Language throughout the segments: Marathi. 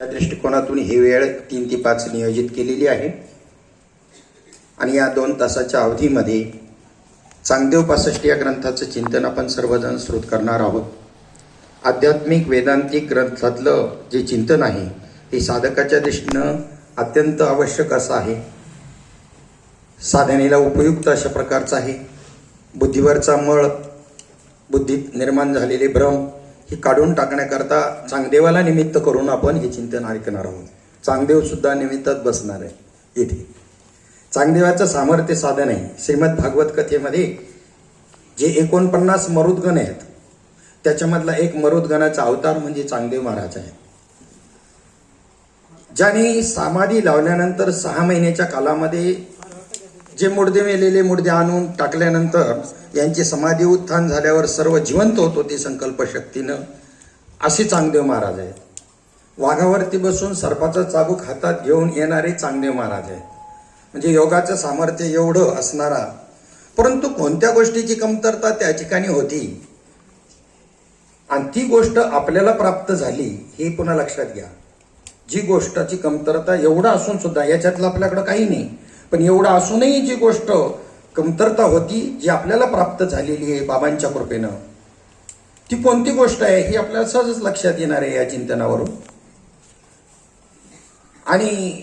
त्या दृष्टिकोनातून ही वेळ तीन ते पाच नियोजित केलेली आहे. आणि या दोन तासाच्या अवधीमध्ये चांगदेव पासष्ट या ग्रंथाचं चिंतन आपण सर्वजण श्रोत करणार आहोत. आध्यात्मिक वेदांतिक ग्रंथातलं जे चिंतन आहे हे साधकाच्या दृष्टीनं अत्यंत आवश्यक असं आहे. साधनेला उपयुक्त अशा प्रकारचं आहे. बुद्धीवरचा मळ बुद्धीत निर्माण झालेले भ्रम हे काढून टाकण्याकरता चांगदेवाला निमित्त करून आपण हे चिंतन ऐकणार आहोत. चांगदेव सुद्धा निमित्तात बसणार आहे इथे. चांगदेवाचं सामर्थ्य साधन आहे. श्रीमद भागवत कथेमध्ये जे एकोणपन्नास मरुदगण आहेत त्याच्यामधला एक मरुदगणाचा अवतार म्हणजे चांगदेव महाराज आहे ज्याने समाधी लावल्यानंतर सहा महिन्याच्या कालामध्ये जे मुडदे मेलेले मुडदे आणून टाकल्यानंतर यांची समाधी उत्थान झाल्यावर सर्व जिवंत होत होते संकल्प शक्तीनं असे चांगदेव महाराज आहेत. वाघावरती बसून सर्पाचा चाबूक हातात घेऊन येणारे चांगदेव महाराज आहेत. म्हणजे योगाचं सामर्थ्य एवढं असणारा परंतु कोणत्या गोष्टीची कमतरता त्या ठिकाणी होती? आणि ती गोष्ट आपल्याला प्राप्त झाली हे पुन्हा लक्षात घ्या. जी गोष्टाची कमतरता एवढं असून सुद्धा याच्यातलं आपल्याकडं काही नाही. पण एवढं असूनही जी गोष्ट कमतरता होती जी आपल्याला प्राप्त झालेली आहे बाबांच्या कृपेनं ती कोणती गोष्ट आहे ही आपल्याला सहजच लक्षात येणार आहे या चिंतनावरून. आणि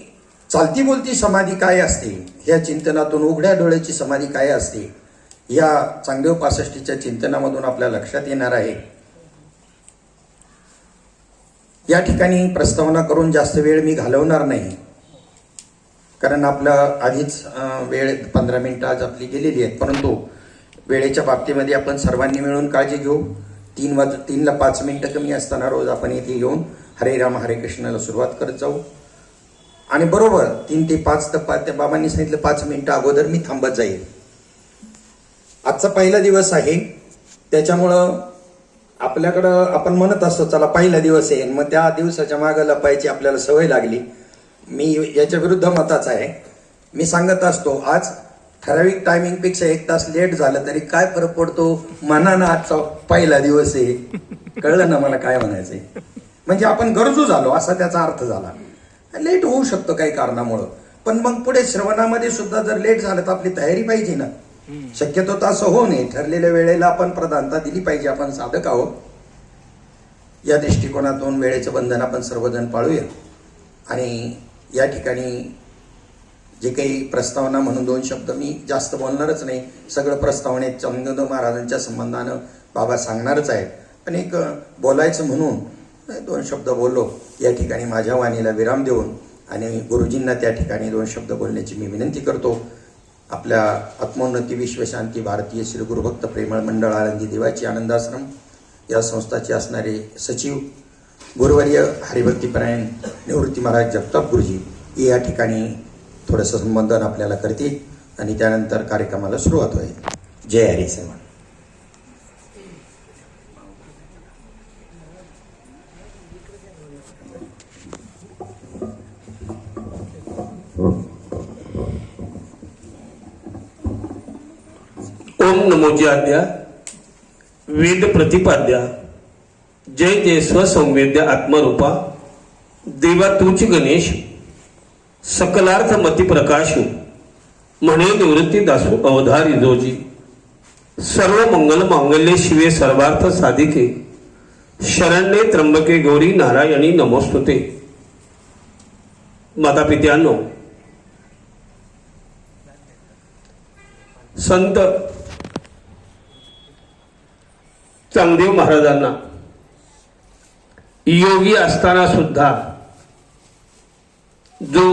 चालती बोलती समाधी काय असते? ह्या चिंतनातून उघड्या डोळ्याची समाधी काय असते? या चांगदेव पासष्टीच्या चिंतनामधून आपल्या लक्षात येणार आहे. या ठिकाणी प्रस्तावना करून जास्त वेळ मी घालवणार नाही. कारण आपलं आधीच वेळ पंधरा मिनटं आज आपली गेलेली आहेत. परंतु वेळेच्या बाबतीमध्ये आपण सर्वांनी मिळून काळजी घेऊ. तीन वाज तीनला पाच मिनटं कमी असताना रोज आपण इथे येऊन हरे राम हरे कृष्णाला सुरुवात करत जाऊ. आणि बरोबर तीन ते पाच तर पा त्या बाबांनी सांगितलं पाच मिनटं अगोदर मी थांबत जाईल आजचा पहिला दिवस आहे. त्याच्यामुळं आपल्याकडं आपण म्हणत असतो चला पहिला दिवस आहे. मग त्या दिवसाच्या मागं लपायची आपल्याला सवय लागली. मी याच्या विरुद्ध मताचा आहे. मी सांगत असतो आज ठराविक टायमिंगपेक्षा एक तास लेट झालं तरी काय फरक पडतो? मनानं आजचा पहिला दिवस आहे. कळलं ना मला काय म्हणायचंय? म्हणजे आपण गरजू झालो असा त्याचा अर्थ झाला. लेट होऊ शकतो काही कारणामुळं. पण मग पुढे श्रवणामध्ये सुद्धा जर लेट झालं तर आपली तयारी पाहिजे ना. शक्यतो तर असं होऊ नये. ठरलेल्या वेळेला आपण प्रधानता दिली पाहिजे. आपण साधक आहोत. या दृष्टिकोनातून वेळेचं बंधन आपण सर्वजण पाळूया. आणि या ठिकाणी जे काही प्रस्तावना म्हणून दोन शब्द मी जास्त बोलणारच नाही. सगळं प्रस्तावनेत चंगदेव महाराजांच्या संबंधानं बाबा सांगणारच आहेत. पण एक बोलायचं म्हणून दोन शब्द बोललो. या ठिकाणी माझ्या वाणीला विराम देऊन आणि गुरुजींना त्या ठिकाणी दोन शब्द बोलण्याची मी विनंती करतो. आपल्या आत्मोन्नती विश्वशांती भारतीय श्री गुरुभक्त प्रेमळ मंडळ आनंदी देवाची आनंदाश्रम या संस्थाचे असणारे सचिव गुरुवर्य हरिभक्तीपरायण निवृत्ती महाराज जगताप गुरुजी या ठिकाणी थोडंसं संबंधन आपल्याला करतील आणि त्यानंतर कार्यक्रमाला सुरुवात होईल. जय हरी सेवा ओम नमोजी आद्या वेद प्रतिपाद्या जय जय स्वसंवेद्य आत्मरूपा देवा तूच गणेश सकलार्थ मती प्रकाश म्हणे निवृत्ती दासू अवधारी जोजी सर्व मंगल मांगल्य शिवे सर्वार्थ साधिके. शरण्ये त्र्यंबके गौरी नारायणी नमोस्तुते. माता पित्यांनो संत चांगदेव महाराजांना योगी असताना सुद्धा जो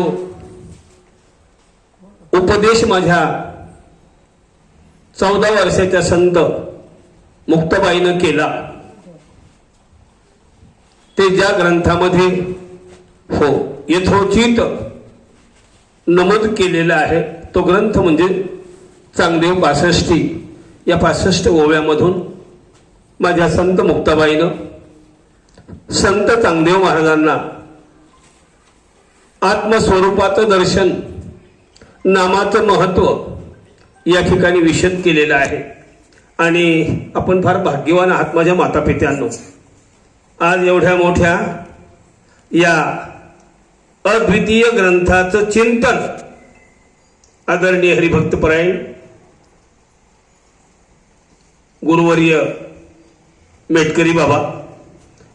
उपदेश माझ्या चौदा वर्षाच्या संत मुक्तबाईनं केला ते ज्या ग्रंथामध्ये हो यथोचित नमूद केलेला आहे तो ग्रंथ म्हणजे चांगदेव पासष्टी या पासष्ट ओव्यामधून माझ्या संत मुक्ताबाईनं संत चांगदेव महाराजांना आत्मस्वरूपाचं दर्शन नामाचं महत्त्व या ठिकाणी विशद केलेलं आहे. आणि आपण फार भाग्यवान आहात माझ्या माता पित्यांनो आज एवढ्या मोठ्या या अद्वितीय ग्रंथाचं चिंतन आदरणीय हरिभक्तपरायण गुरुवर्य मेटकरी बाबा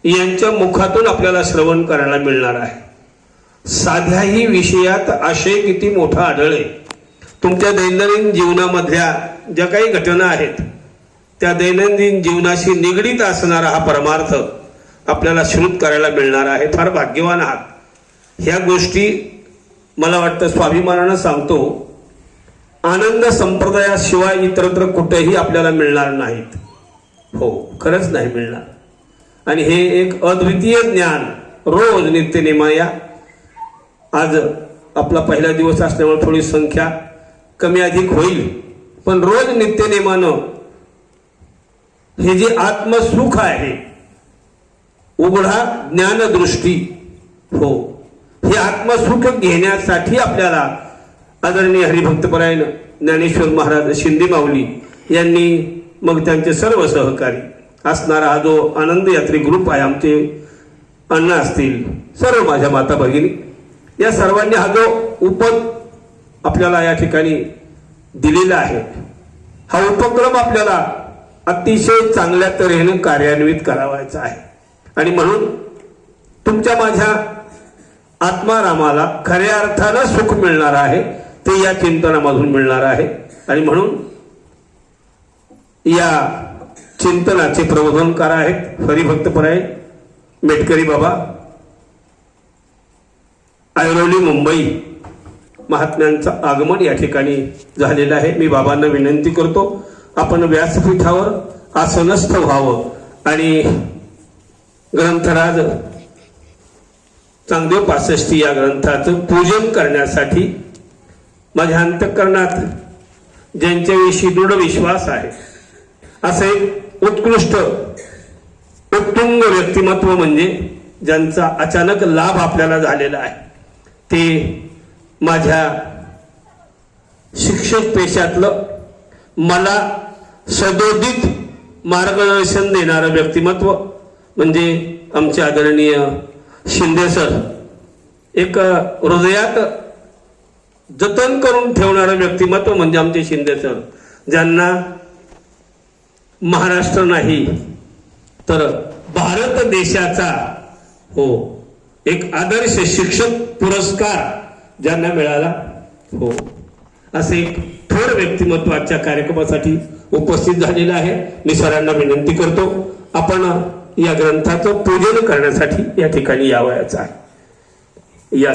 यांच्या मुखातून आपल्याला श्रवण करायला मिळणार आहे. साध्याही विषयात आशय किती मोठा आढळे तुमच्या दैनंदिन जीवनामधल्या ज्या काही घटना आहेत त्या दैनंदिन जीवनाशी निगडीत असणारा हा परमार्थ आपल्याला श्रुत करायला मिळणार आहे. फार भाग्यवान आहात. ह्या गोष्टी मला वाटतं स्वाभिमानानं सांगतो. आनंद संप्रदायाशिवाय इतरत्र कुठेही आपल्याला मिळणार नाहीत. हो खरंच नाही मिळणार. आणि हे एक अद्वितीय ज्ञान रोज नित्यनेमाया आज आपला पहिला दिवस असल्यामुळे थोडी संख्या कमी अधिक होईल पण रोज नित्यनेमानं हे जे आत्मसुख आहे उघडा ज्ञानदृष्टी हो. हे आत्मसुख घेण्यासाठी आपल्याला आदरणीय हरिभक्तपरायण ज्ञानेश्वर महाराज शिंदे माऊली यांनी मग त्यांचे सर्व सहकारी असणारा हा जो आनंद यात्री ग्रुप आहे आमचे अण्णा असतील सर्व माझ्या माता भगिनी या सर्वांनी हा जो उपद आपल्याला या ठिकाणी दिलेला आहे हा उपक्रम आपल्याला अतिशय चांगल्या तऱ्हेने कार्यान्वित करावायचा आहे. आणि म्हणून तुमच्या माझ्या आत्मारामाला खऱ्या अर्थानं सुख मिळणार आहे ते या चिंतनामधून मिळणार आहे. आणि म्हणून या चिंतनाचे प्रबोधनकार आहेत. हरिभक्तपराय मेटकरी बाबा ऐरोली मुंबई महात्म्यांचं आगमन या ठिकाणी झालेलं आहे. मी बाबांना विनंती करतो आपण व्यासपीठावर आसनस्थ व्हावं आणि ग्रंथराज चांगदेव पासष्टी या ग्रंथाचं पूजन करण्यासाठी माझ्या अंतःकरणात ज्यांच्याविषयी दृढ विश्वास आहे असे एक उत्कृष्ट उत्तुंग व्यक्तिमत्व म्हणजे ज्यांचा अचानक लाभ आपल्याला झालेला आहे. ते माझ्या शिक्षक पेशातलं मला सदोदित मार्गदर्शन देणारं व्यक्तिमत्व म्हणजे आमचे आदरणीय शिंदे सर. एक हृदयात जतन करून ठेवणारं व्यक्तिमत्व म्हणजे आमचे शिंदे सर. ज्यांना महाराष्ट्र नाही तर भारत देशाचा हो एक आदर्श शिक्षक पुरस्कार ज्यांना मिळाला हो असे एक थोर व्यक्तिमत्व आजच्या कार्यक्रमासाठी उपस्थित झालेलं आहे. मी सरांना विनंती करतो आपण या ग्रंथाचं पूजन करण्यासाठी या ठिकाणी यावयाचं आहे. या